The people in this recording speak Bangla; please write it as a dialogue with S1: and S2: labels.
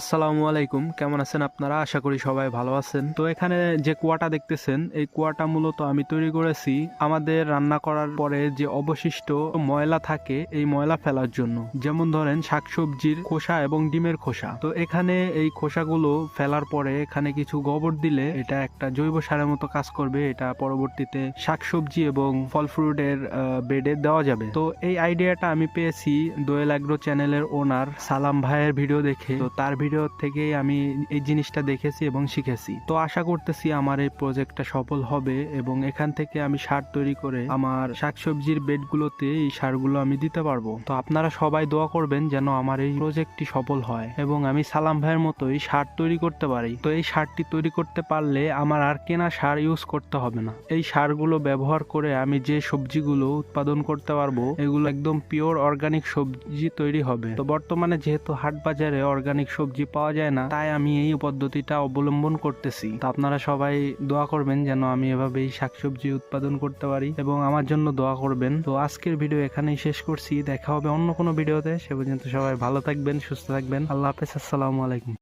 S1: আসসালামু আলাইকুম, কেমন আছেন আপনারা? আশা করি সবাই ভালো আছেন। তো এখানে যে কুয়াটা দেখতেছেন, এই কুয়াটা মূলত আমি তৈরি করেছি আমাদের রান্না করার পরে যে অবশিষ্ট ময়লা থাকে, এই ময়লা ফেলার জন্য। যেমন ধরেন শাকসবজির খোসা এবং ডিমের খোসা। তো এখানে এই খোসাগুলো ফেলার পরে এখানে কিছু গোবর দিলে এটা একটা জৈব সারের মতো কাজ করবে। এটা পরবর্তীতে শাকসবজি এবং ফল ফ্রুটের বেডে দেওয়া যাবে। তো এই আইডিয়াটা আমি পেয়েছি দোয়েল অ্যাগ্রো চ্যানেলের ওনার সালাম ভাইয়ের ভিডিও দেখে। তো তার ভিডিও থেকেই আমি এই জিনিসটা দেখেছি এবং শিখেছি। তো আশা করতেছি আমার এই প্রজেক্টটা সফল হবে এবং এখান থেকে আমি সার তৈরি করে আমার শাকসবজির বেডগুলোতে এই সারগুলো আমি দিতে পারব। তো আপনারা সবাই দোয়া করবেন যেন আমার এই প্রজেক্টটি সফল হয় এবং আমি সালাম ভাইয়ের মতোই সার তৈরি করতে পারি। তো এই সারটি তৈরি করতে পারলে আমার আর কেনা সার ইউজ করতে হবে না। এই সারগুলো ব্যবহার করে আমি যে সবজিগুলো উৎপাদন করতে পারব, এগুলো একদম পিওর অর্গানিক সবজি তৈরি হবে। তো বর্তমানে যেহেতু হাট বাজারে অর্গানিক সবজি পাওয়া যায় না। তাই আমি এই পদ্ধতিটা অবলম্বন করতেছি। তো আপনারা সবাই দোয়া করবেন যেন আমি এভাবেই শাকসবজি উৎপাদন করতে পারি এবং আমার জন্য দোয়া করবেন। তো আজকের ভিডিও এখানেই শেষ করছি। দেখা হবে অন্য কোনো ভিডিওতে। সে পর্যন্ত সবাই ভালো থাকবেন, সুস্থ থাকবেন। আল্লাহ হাফেজ। আসসালামু আলাইকুম।